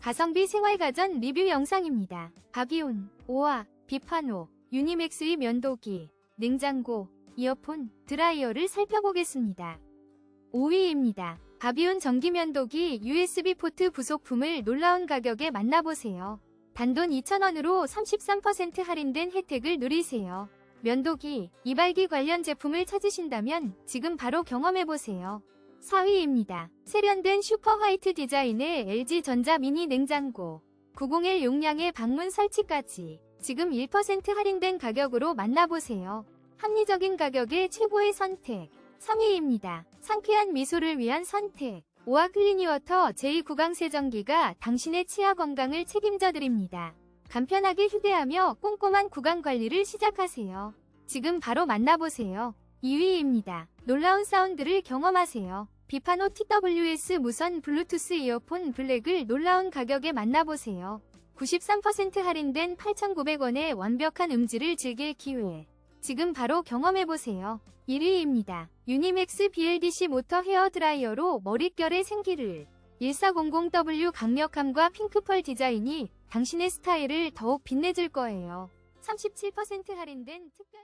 가성비 생활가전 리뷰 영상입니다. 바비온, 오아, 비파노, 유니맥스의 면도기, 냉장고, 이어폰, 드라이어를 살펴보겠습니다. 5위입니다. 바비온 전기면도기 USB 포트 부속품을 놀라운 가격에 만나보세요. 단돈 2,000원으로 33% 할인된 혜택을 누리세요. 면도기, 이발기 관련 제품을 찾으신다면 지금 바로 경험해보세요. 4위입니다. 세련된 슈퍼 화이트 디자인의 LG 전자 미니 냉장고. 901 용량의 방문 설치까지 지금 1% 할인된 가격으로 만나보세요. 합리적인 가격의 최고의 선택. 3위입니다. 상쾌한 미소를 위한 선택. 오아 클리니워터 제2구강 세정기가 당신의 치아 건강을 책임져 드립니다. 간편하게 휴대하며 꼼꼼한 구강 관리를 시작하세요. 지금 바로 만나보세요. 2위입니다. 놀라운 사운드를 경험하세요. 비파노 TWS 무선 블루투스 이어폰 블랙을 놀라운 가격에 만나보세요. 93% 할인된 8,900원의 완벽한 음질을 즐길 기회. 지금 바로 경험해보세요. 1위입니다. 유니맥스 BLDC 모터 헤어 드라이어로 머릿결의 생기를 1400W 강력함과 핑크펄 디자인이 당신의 스타일을 더욱 빛내줄 거예요. 37% 할인된 특별